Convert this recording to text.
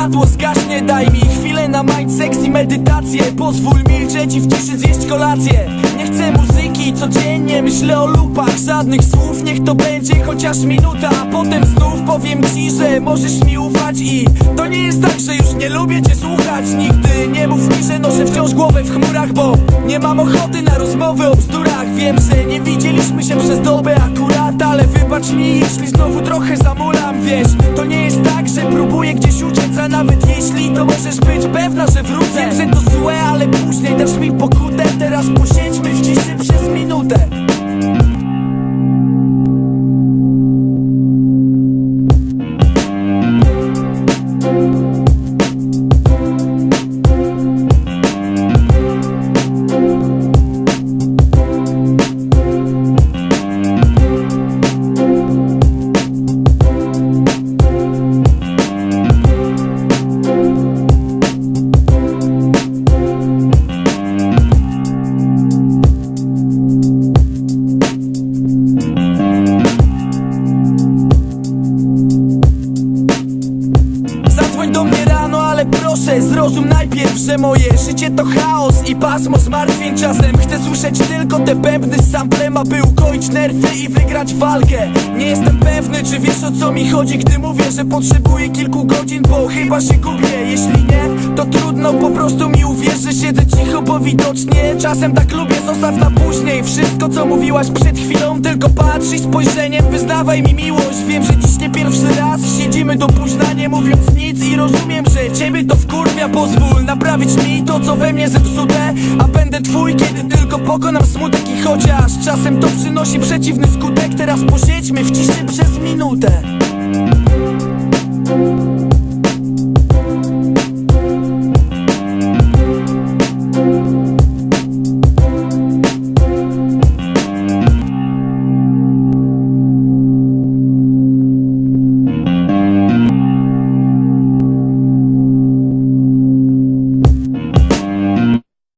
światło zgaśnie. Daj mi chwilę na mind, seks i medytację. Pozwól milczeć i w ciszy zjeść kolację. Nie chcę muzyki codziennie, myślę o lupach. Żadnych słów, niech to będzie chociaż minuta. A potem znów powiem ci, że możesz mi ufać. I to nie jest tak, że już nie lubię cię słuchać. Nigdy nie mów mi, że noszę wciąż głowę w chmurach Bo nie mam ochoty na rozmowy o bzdurach. Wiem, że nie widzieliśmy się przez dobę akurat Ale wybacz mi, jeśli znowu trochę zamulam Wiesz, to nie jest tak, że próbuję gdzieś uciec A nawet jeśli, to możesz być pewna, że wrócę. Wiem, że to złe, ale później dasz mi pokutę Teraz posiedźmy w ciszy przez ale proszę zrozum najpierw, że moje życie to chaos i pasmo zmartwień. Czasem chcę słyszeć tylko te bębny z samplem, aby ukoić nerwy i wygrać walkę. Nie jestem pewny, czy wiesz o co mi chodzi, gdy mówię, że potrzebuję kilku godzin, bo chyba się gubię. Jeśli nie, to trudno, po prostu mi uwierz, że siedzę cicho, bo widocznie czasem tak lubię, zostaw na później. Wszystko co mówiłaś przed chwilą, tylko patrz i spojrzeniem wyznawaj mi miłość. Wiem, że dziś nie pierwszy raz siedzimy do późna, nie mówiąc nic i rozumiem, że ciebie to wkurwia. Pozwól naprawić mi to, co we mnie zepsute. A będę twój, kiedy tylko pokonam smutek I chociaż czasem to przynosi przeciwny skutek. Teraz posiedźmy w ciszy przez minutę